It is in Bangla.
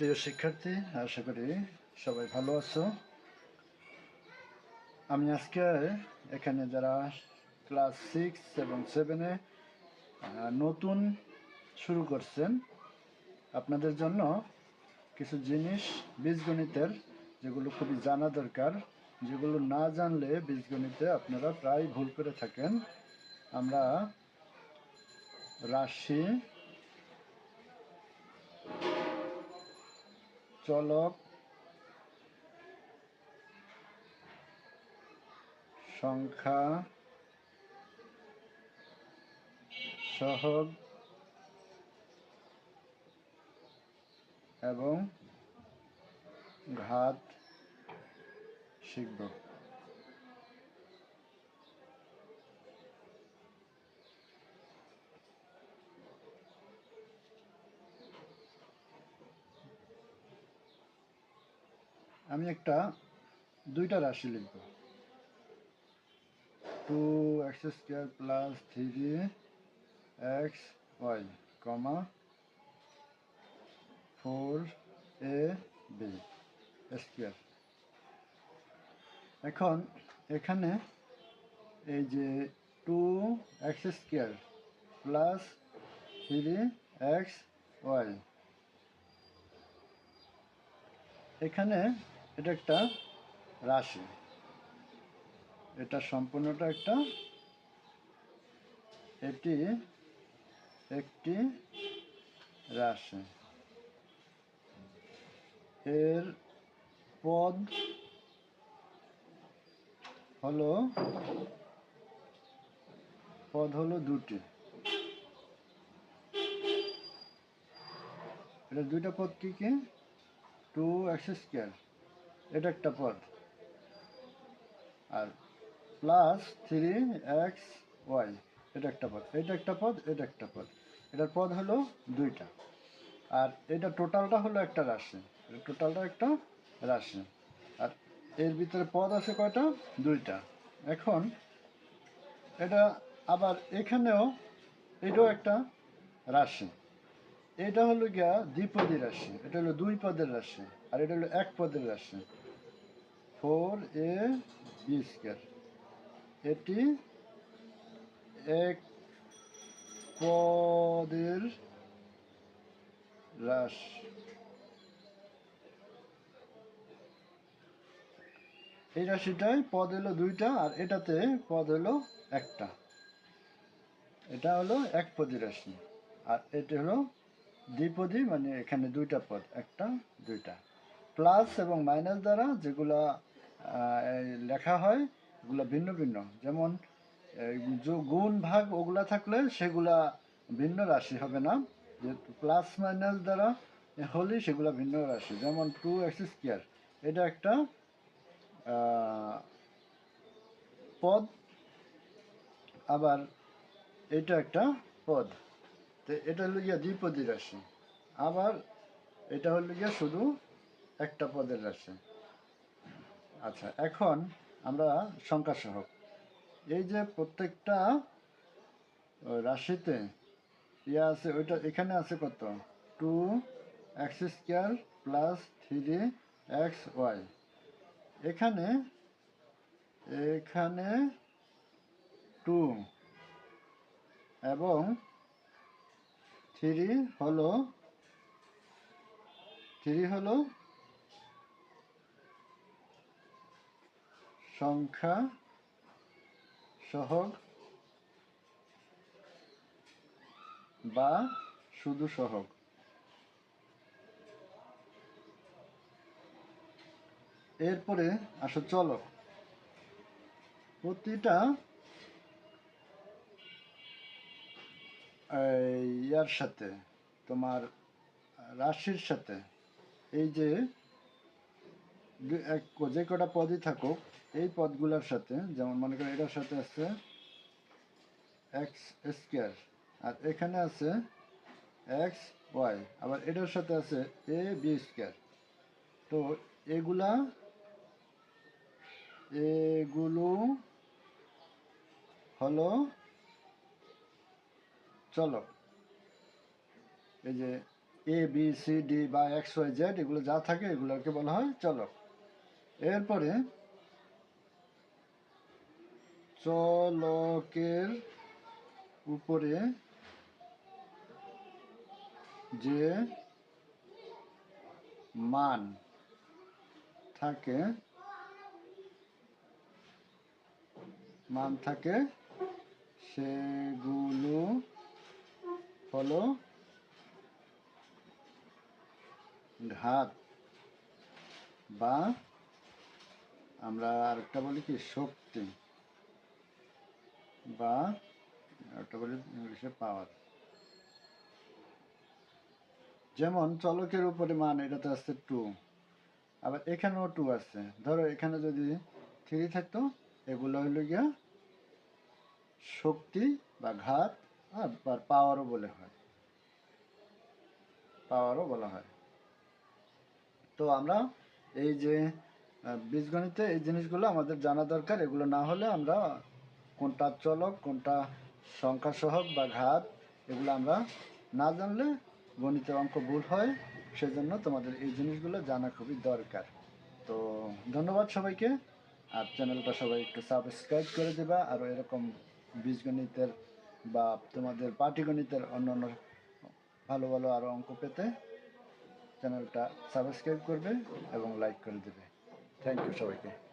প্রিয় শিক্ষার্থী, আশা করি সবাই ভালো আছো। আমি আজকে এখানে যারা ক্লাস সিক্স এবং সেভেনে নতুন শুরু করছেন, আপনাদের জন্য কিছু জিনিস বীজগণিতের যেগুলো খুবই জানা দরকার, যেগুলো না জানলে বীজগণিতে আপনারা প্রায় ভুল করে থাকেন। আমরা রাশি চলক সংখ্যা সহগ এবং ঘাত শিখব। আমি একটা, দুইটা রাশি লিখব। Two X square plus three X Y comma four A B square এখন এখানে এই যে two X square plus three X Y এখানে এটা একটা রাশি। এটা সম্পূর্ণটা একটা, এটি একটি রাশি। এর পদ হলো পদ হলো দুটি। এটা দুইটা পদ কি কি? টু এক্স স্কোয়ার এটা একটা পদ। আর প্লাস থ্রি এক্স ওয়াই এটা একটা পদ। এটা একটা পদ, এটা একটা পদ। এটার পদ হলো দুইটা। আর এটা টোটালটা হলো একটা রাশি। এটা টোটালটা একটা রাশি। আর এর ভিতরে পদ আছে কয়টা? দুইটা। এখন এটা আবার এখানেও এটাও একটা রাশি। এটা হলো গিয়া দ্বিপদী রাশি। এটা হলো দুই পদের রাশি। আর এটা হলো এক পদের রাশি। Four A B square. এটি এক পদের রাশি এই রাশিটায় পদ হলো দুইটা আর এটাতে পদ হলো একটা। এটা হলো এক পদী রাশি আর এটা হলো দ্বিপদী মানে এখানে দুইটা পদ, একটা, দুইটা। প্লাস এবং মাইনাস দ্বারা যেগুলা লেখা হয়, এগুলো ভিন্ন ভিন্ন। যেমন গুণ ভাগ ওগুলা থাকলে সেগুলা ভিন্ন রাশি হবে না, যে প্লাস মাইনাস দ্বারা হলে সেগুলা ভিন্ন রাশি। যেমন টু এক্স স্কোয়ার এটা একটা পদ, আবার এটা একটা পদ। তো এটা হলো গিয়া দ্বিপদী রাশি, আবার এটা হলো গিয়া শুধু একটা পদের রাশি। আচ্ছা এখন আমরা সংখ্যা সহ এই যে প্রত্যেকটা রাশিতে ইয়ে আছে, ওইটা এখানে আছে কত? Two X square plus three X Y এখানে এখানে টু এবং থ্রি হলো থ্রি হলো সংখ্যা সহগ বা শুধু সহগ এরপরে আসো চলো। প্রতিটা ইয়ার সাথে, তোমার রাশির সাথে, এই যে যে কটা পদই থাকুক, এই পদগুলোর সাথে, যেমন মনে করেন এটার সাথে আছে এক্স স্কোয়ার আর এখানে আছে এক্স ওয়াই আবার এটার সাথে আছে এ বি স্কোয়ার তো এগুলা, এগুলো হলো, চলো, এই যে এ বি সি ডি বা এক্স ওয়াই জেড এগুলো যা থাকে এগুলোকে বলা হয় চলক। এরপরে চলকের উপরে যে মান থাকে মান থাকে সেগুলো হলো ঘাত বা আমরা আরেকটা বলি কি, শক্তি বা আরেকটা বলি ইংলিশে পাওয়ার যেমন চলকের উপরে মান, এটাতে আছে টু আবার এখানেও টু আছে। ধরো এখানে যদি থ্রি থাকতো, এগুলো হইল গিয়া শক্তি বা ঘাত, আর পাওয়ারও বলে হয়। পাওয়ারও বলা হয়। তো আমরা এই যে বীজগণিতে এই জিনিসগুলো আমাদের জানা দরকার। এগুলো না হলে আমরা কোনটা চলক, কোনটা সংখ্যা সহক বা ঘাত, এগুলো আমরা না জানলে গণিতের অঙ্ক ভুল হয়। সেজন্য তোমাদের এই জিনিসগুলো জানা খুবই দরকার। তো ধন্যবাদ সবাইকে। আর চ্যানেলটা সবাই একটু সাবস্ক্রাইব করে দেবা। আর এরকম বীজগণিতের বা তোমাদের পাটিগণিতের অন্য অন্য ভালো ভালো আরও অঙ্ক পেতে চ্যানেলটা সাবস্ক্রাইব করবে এবং লাইক করে দেবে। থ্যাংক ইউ সবাইকে